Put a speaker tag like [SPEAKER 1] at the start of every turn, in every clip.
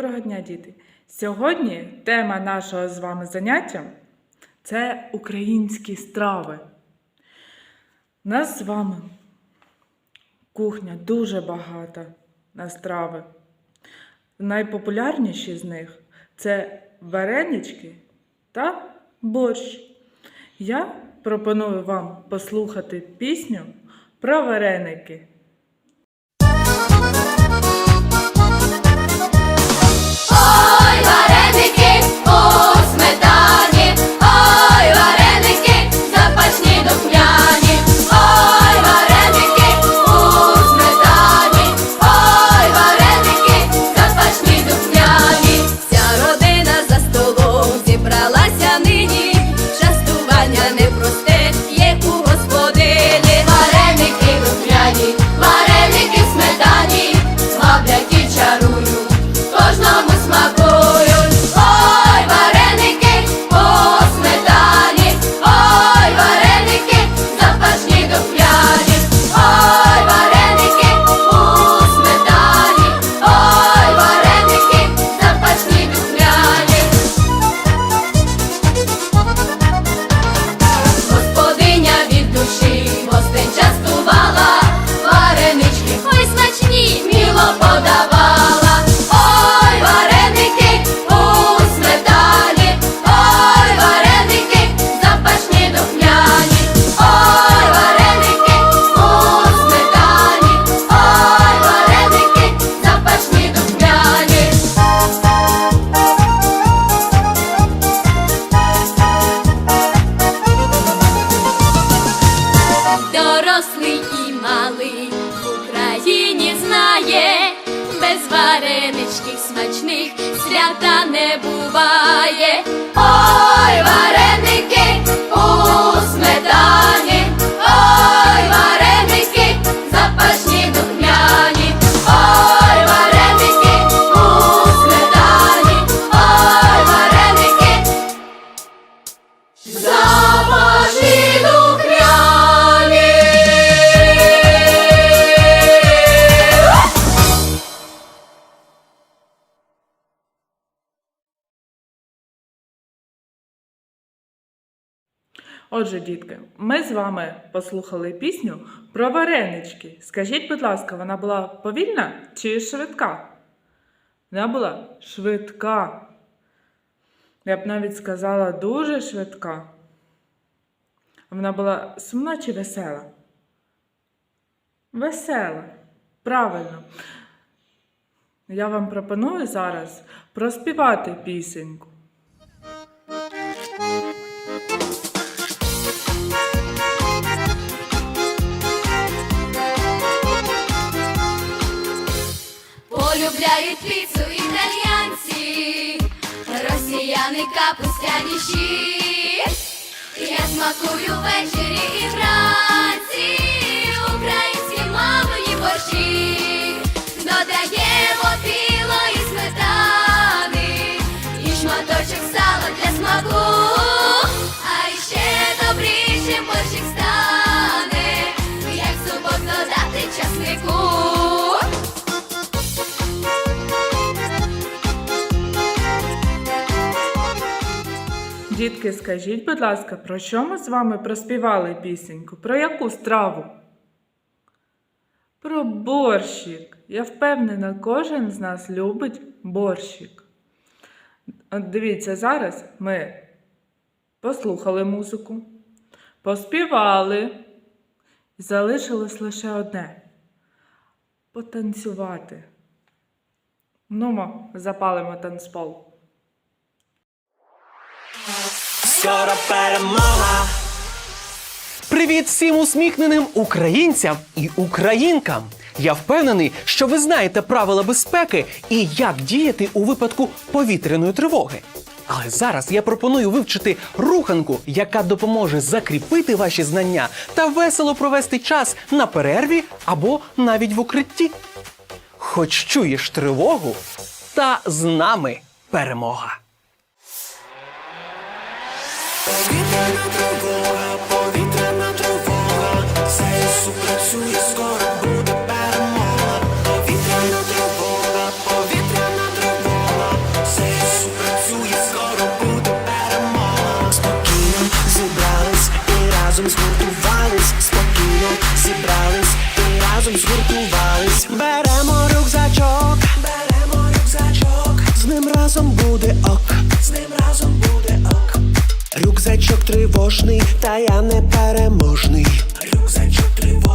[SPEAKER 1] Доброго дня, діти! Сьогодні тема нашого з вами заняття це українські страви. У нас з вами кухня дуже багата на страви. Найпопулярніші з них це варенички та борщ. Я пропоную вам послухати пісню про вареники.
[SPEAKER 2] Вареничків смачних свята не буває.
[SPEAKER 1] Отже, дітки, ми з вами послухали пісню про варенички. Скажіть, будь ласка, вона була повільна чи швидка? Вона була швидка. Я б навіть сказала дуже швидка. Вона була сумна чи весела? Весела. Правильно. Я вам пропоную зараз проспівати пісеньку.
[SPEAKER 2] Смакую ввечері і вранці,
[SPEAKER 1] Дітки, скажіть, будь ласка, про що ми з вами проспівали пісеньку? Про яку страву? Про борщик. Я впевнена, кожен з нас любить борщик. От дивіться, зараз ми послухали музику, поспівали, і залишилось лише одне потанцювати. Нумо, запалимо танцпол.
[SPEAKER 3] Скоро перемога.
[SPEAKER 4] Привіт всім усміхненим українцям і українкам! Я впевнений, що ви знаєте правила безпеки і як діяти у випадку повітряної тривоги. Але зараз я пропоную вивчити руханку, яка допоможе закріпити ваші знання та весело провести час на перерві або навіть в укритті. Хоч чуєш тривогу, та з нами перемога.
[SPEAKER 3] часу скоро буде перемога, повітряна тривога, повітряна тривога, ССУ працює, скоро буде перемога. Спокійно зібрались і разом згуртувались, спокійно зібрались і разом згуртувались. Беремо рюкзачок, беремо рюкзачок, з ним разом буде ок, з ним разом буде ок. Рюкзачок тривожний, та я не переможний.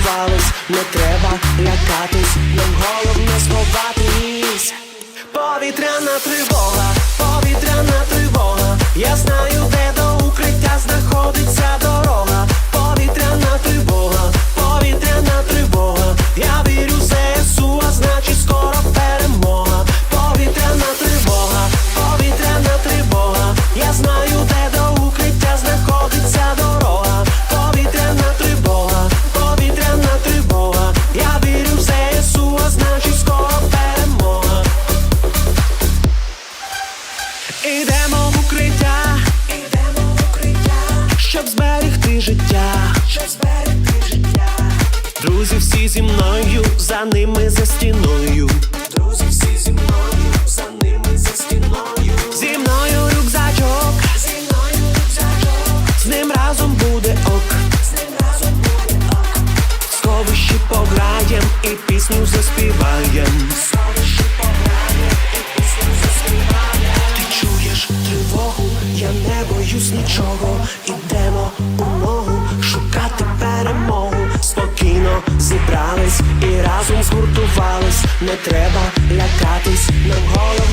[SPEAKER 3] Згуртувались. Не треба лякатись, нам головне сховатись. Повітряна тривога, зберегти життя, щоб зберегти життя. Друзі всі зі мною, за ними за стіною. Згуртувались. Не треба лякатись, нам головне